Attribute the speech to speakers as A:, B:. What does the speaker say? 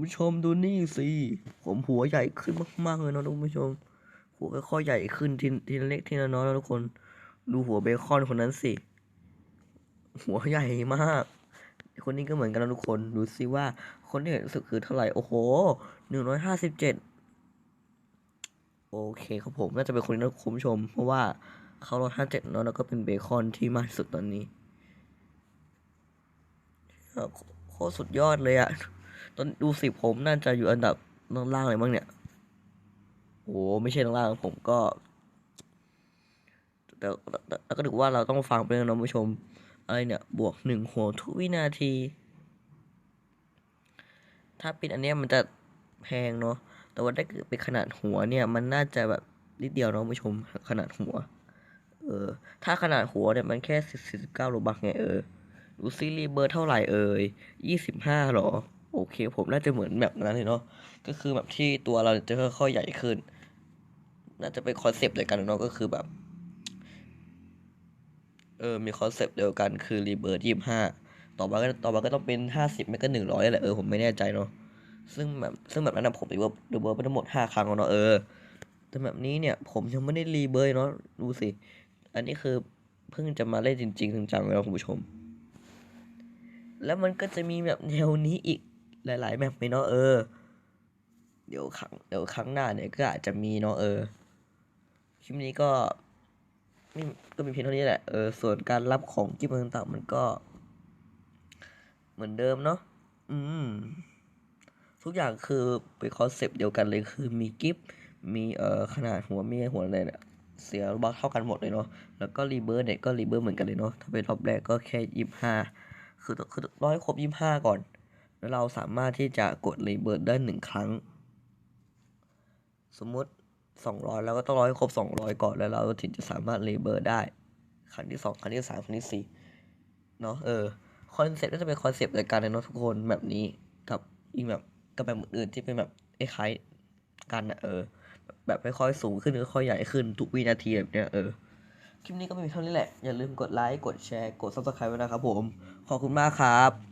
A: ผู้ชมดูนี่สิผมหัวใหญ่ขึ้นมากๆเลยนะทุกผู้ชม หัวค่อยๆใหญ่ขึ้นทีทีเล็กทีละน้อยแล้วทุกคน ดูหัวเบคอนคนนั้นสิ หัวใหญ่มาก คนนี้ก็เหมือนกันนะทุกคน ดูสิว่าคนที่เห็นรู้สึกคือเท่าไหร่ โอ้โหหนึ่งร้อยห้าสิบเจ็ดโอเคครับผมน่าจะเป็นคนนี้นะคุณผู้ชม เพราะว่าเขาร้อยห้าเจ็ดเนาะแล้วก็เป็นเบคอนที่มากที่สุดตอนนี้โคตรสุดยอดเลยอะ ตอนดูสิผมน่าจะอยู่อันดับล่างๆเลยมั้งเนี่ยโอ้ไม่ใช่ล่างๆผมก็แต่แต่ก็ถือว่าเราต้องฟังไปนะคุณผู้ชม อะไรเนี่ย บวกหนึ่งหัวทุกวินาที ถ้าเป็นอันเนี้ยมันจะแพงเนาะแต่ว่าถ้าเกิดเป็นขนาดหัวเนี่ย มันน่าจะแบบนิดเดียวเนาะคุณผู้ชมขนาดหัว เออ ถ้าขนาดหัวเนี่ยมันแค่สี่สิบเก้าโลบักไงเออดูซีรีเบอร์เท่าไหร่เอ่ยยี่สิบห้าหรอ โอเคผมน่าจะเหมือนแบบนั้นเลยเนาะก็คือแบบที่ตัวเราจะค่อยๆใหญ่ขึ้น น่าจะเป็นคอนเซปต์เดียวกันเนาะก็คือแบบเออมีคอนเซปต์เดียวกันคือรีเบิร์ดยี่ห้าต่อมาก็ต่อมาก็ต้องเป็นห้าสิบไม่ก็หนึ่งร้อยแหละเออผมไม่แน่ใจเนาะซึ่งแบบซึ่งแบบนั้นผมรีเบิร์ดรีเบิร์ดไปทั้งหมดห้าครั้งแล้วเนาะเออแต่แบบนี้เนี่ยผมยังไม่ได้รีเบิร์ดเนาะดูสิ อันนี้คือเพิ่งจะมาเล่นจริงๆจังๆเลยนะคุณผู้ชม แล้วมันก็จะมีแบบแนวนี้อีก หลายๆแบบไปเนาะเออ เดี๋ยวครั้งเดี๋ยวครั้งหน้าเนี่ยก็อาจจะมีเนาะเออ คลิปนี้ก็นี่ก็มีเพียงเท่านี้แหละเออส่วนการรับของกิฟต์ต่างๆมันก็ เหมือนเดิมเนาะอืมทุกอย่างคือเป็นคอนเซปต์เดียวกันเลยคือมีกิฟต์มีเอ่อขนาดหัวมีหัวอะไรเนี่ยเสียบัคเท่ากันหมดเลยเนาะแล้วก็รีเบิร์เนี่ยก็รีเบิร์เหมือนกันเลยเนาะถ้าเป็นท็อปแรกก็แค่ยี่ห้าคือคือร้อยครบยี่ห้าก่อน เราสามารถที่จะกดรีเบิร์ได้หนึ่งครั้ง สมมุติสองร้อยแล้วก็ต้องร้อยครบสองร้อยก่อนแล้วเราถึงจะสามารถรีเบิร์ได้ ครั้งที่สองครั้งที่สามครั้งที่สี่เนาะเออคอนเซ็ปต์ก็จะเป็นคอนเซ็ปต์รายการเลยเนทุกคนแบบนี้กับอีกแบบกับแบบอื่นที่เป็นแบบคล้ายกันอะเออ แบบค่อยๆสูงขึ้นค่อยๆใหญ่ขึ้นทุกวินาทีแบบเนี้ยเออคลิปนี้ก็ม่มีเท่านี้แหละ อย่าลืมกดไลค์ กดแชร์ กด subscribe ไว้นะครับผม ขอบคุณมากครับ